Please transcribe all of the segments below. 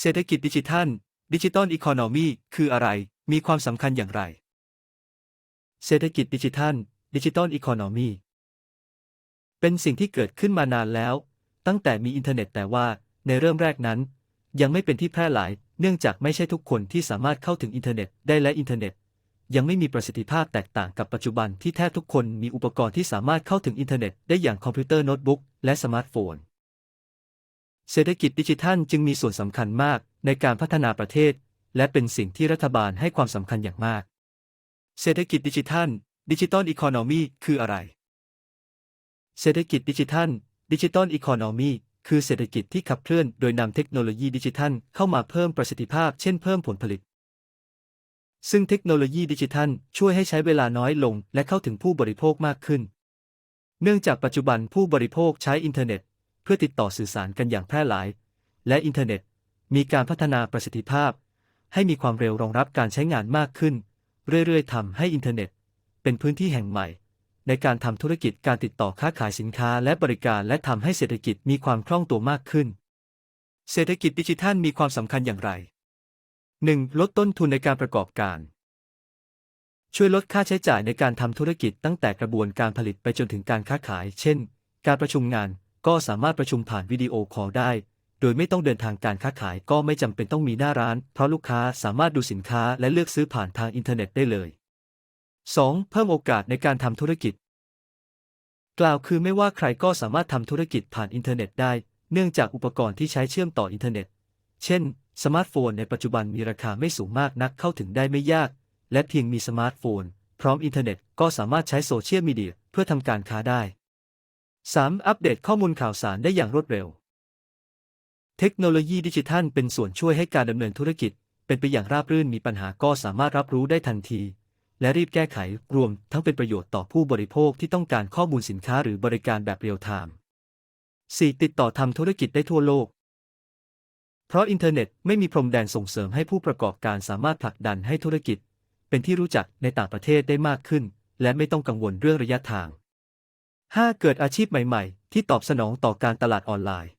เศรษฐกิจดิจิทัล ดิจิตอลอีโคโนมีคืออะไร มีความสำคัญอย่างไร เศรษฐกิจดิจิทัล ดิจิตอลอีโคโนมีเป็นสิ่งที่เกิดขึ้นมานานแล้ว ตั้งแต่มีอินเทอร์เน็ตแต่ว่าในเริ่มแรกนั้น ยังไม่เป็นที่แพร่หลาย เนื่องจากไม่ใช่ทุกคนที่สามารถเข้าถึงอินเทอร์เน็ตได้และอินเทอร์เน็ต ยังไม่มีประสิทธิภาพแตกต่างกับปัจจุบันที่แทบทุกคนมีอุปกรณ์ที่สามารถเข้าถึงอินเทอร์เน็ตได้อย่างคอมพิวเตอร์โน้ตบุ๊กและสมาร์ทโฟน เศรษฐกิจดิจิทัลจึงมีส่วนสำคัญมากในการพัฒนาประเทศ และเป็นสิ่งที่รัฐบาลให้ความสำคัญอย่างมาก เศรษฐกิจดิจิทัล ดิจิตอลอีโคโนมีคืออะไร เศรษฐกิจดิจิทัล ดิจิตอลอีโคโนมีคือเศรษฐกิจที่ขับเคลื่อนโดยนำเทคโนโลยีดิจิทัลเข้ามาเพิ่มประสิทธิภาพ เช่นเพิ่มผลผลิต ซึ่งเทคโนโลยีดิจิทัลช่วยให้ใช้เวลาน้อยลง และเข้าถึงผู้บริโภคมากขึ้น เนื่องจากปัจจุบันผู้บริโภคใช้อินเทอร์เน็ต พื่อติดต่อสื่อสารกันอย่างแพร่หลาย และอินเทอร์เน็ต มีการพัฒนาประสิทธิภาพ ให้มีความเร็วรองรับการใช้งานมากขึ้น เรื่อยๆทำให้อินเทอร์เน็ต เป็นพื้นที่แห่งใหม่ ในการทำธุรกิจการติดต่อค้าขายสินค้าและบริการและทำให้เศรษฐกิจมีความคล่องตัวมากขึ้น เศรษฐกิจดิจิทัลมีความสำคัญอย่างไร 1. ลดต้นทุนในการประกอบการ ช่วยลดค่าใช้จ่ายในการทำธุรกิจตั้งแต่กระบวนการผลิตไปจนถึงการค้าขาย เช่น การประชุมงาน ก็สามารถประชุมผ่านวิดีโอคอลได้ โดยไม่ต้องเดินทางการค้าขายก็ไม่จำเป็นต้องมีหน้าร้าน เพราะลูกค้าสามารถดูสินค้าและเลือกซื้อผ่านทางอินเทอร์เน็ตได้เลย 2. เพิ่มโอกาสในการทำธุรกิจ กล่าวคือไม่ว่าใครก็สามารถทำธุรกิจผ่านอินเทอร์เน็ตได้ เนื่องจากอุปกรณ์ที่ใช้เชื่อมต่ออินเทอร์เน็ต เช่น สมาร์ทโฟนในปัจจุบันมีราคาไม่สูงมากนักเข้าถึงได้ไม่ยาก และเพียงมีสมาร์ทโฟน พร้อมอินเทอร์เน็ตก็สามารถใช้โซเชียลมีเดียเพื่อทำการค้าได้ 3. อัปเดตข้อมูลข่าวสารได้อย่างรวดเร็ว เทคโนโลยีดิจิทัลเป็นส่วนช่วยให้การดำเนินธุรกิจ เป็นไปอย่างราบรื่นมีปัญหาก็สามารถรับรู้ได้ทันที และรีบแก้ไขรวมทั้งเป็นประโยชน์ต่อผู้บริโภคที่ต้องการข้อมูลสินค้าหรือบริการแบบเรียลไทม์ 4. ติดต่อทำธุรกิจได้ทั่วโลก เพราะอินเทอร์เน็ตไม่มีพรมแดนส่งเสริมให้ผู้ประกอบการสามารถผลักดันให้ธุรกิจ เป็นที่รู้จักในต่างประเทศได้มากขึ้น และไม่ต้องกังวลเรื่องระยะทาง 5. เกิดอาชีพใหม่ๆ ที่ตอบสนองต่อการตลาดออนไลน์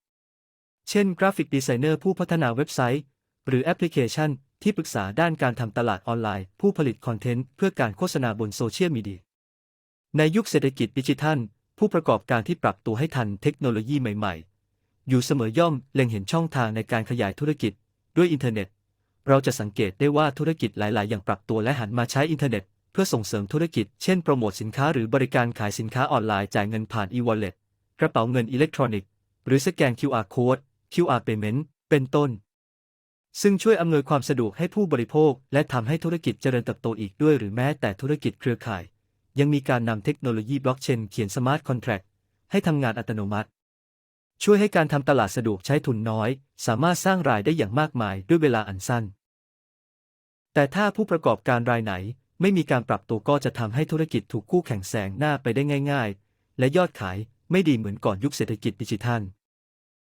เช่น กราฟิกดีไซเนอร์ผู้พัฒนาเว็บไซต์ หรือแอปพลิเคชัน ที่ปรึกษาด้านการทำตลาดออนไลน์ ผู้ผลิตคอนเทนต์เพื่อการโฆษณาบนโซเชียลมีเดีย ในยุคเศรษฐกิจดิจิทัล ผู้ประกอบการที่ปรับตัวให้ทันเทคโนโลยีใหม่ๆ อยู่เสมอย่อมเล็งเห็นช่องทางในการขยายธุรกิจ ด้วยอินเทอร์เน็ต เราจะสังเกตได้ว่าธุรกิจหลาย ๆ อย่างปรับตัวและหันมาใช้อินเทอร์เน็ต พื่อส่งเสริมธุรกิจ เช่นโปรโมทสินค้าหรือบริการขายสินค้าออนไลน์จ่ายเงินผ่าน e-wallet กระเป๋าเงินอิเล็กทรอนิกส์ หรือสแกน QR code QR payment เป็นต้น ซึ่งช่วยอำนวยความสะดวกให้ผู้บริโภค และทำให้ธุรกิจเจริญเติบโตอีกด้วยหรือแม้แต่ธุรกิจเครือข่าย ยังมีการนำเทคโนโลยีบล็อกเชนเขียนสมาร์ทคอนแท็กให้ทำงานอัตโนมัติ ช่วยให้การทำตลาดสะดวกใช้ทุนน้อย สามารถสร้างรายได้อย่างมากมายด้วยเวลาอันสั้น แต่ถ้าผู้ประกอบการรายไหน ไม่มีการปรับตัวก็จะทำให้ธุรกิจถูกคู่แข่งแซงหน้าไปได้ง่าย ๆ และยอดขายไม่ดีเหมือนก่อนยุคเศรษฐกิจดิจิทัล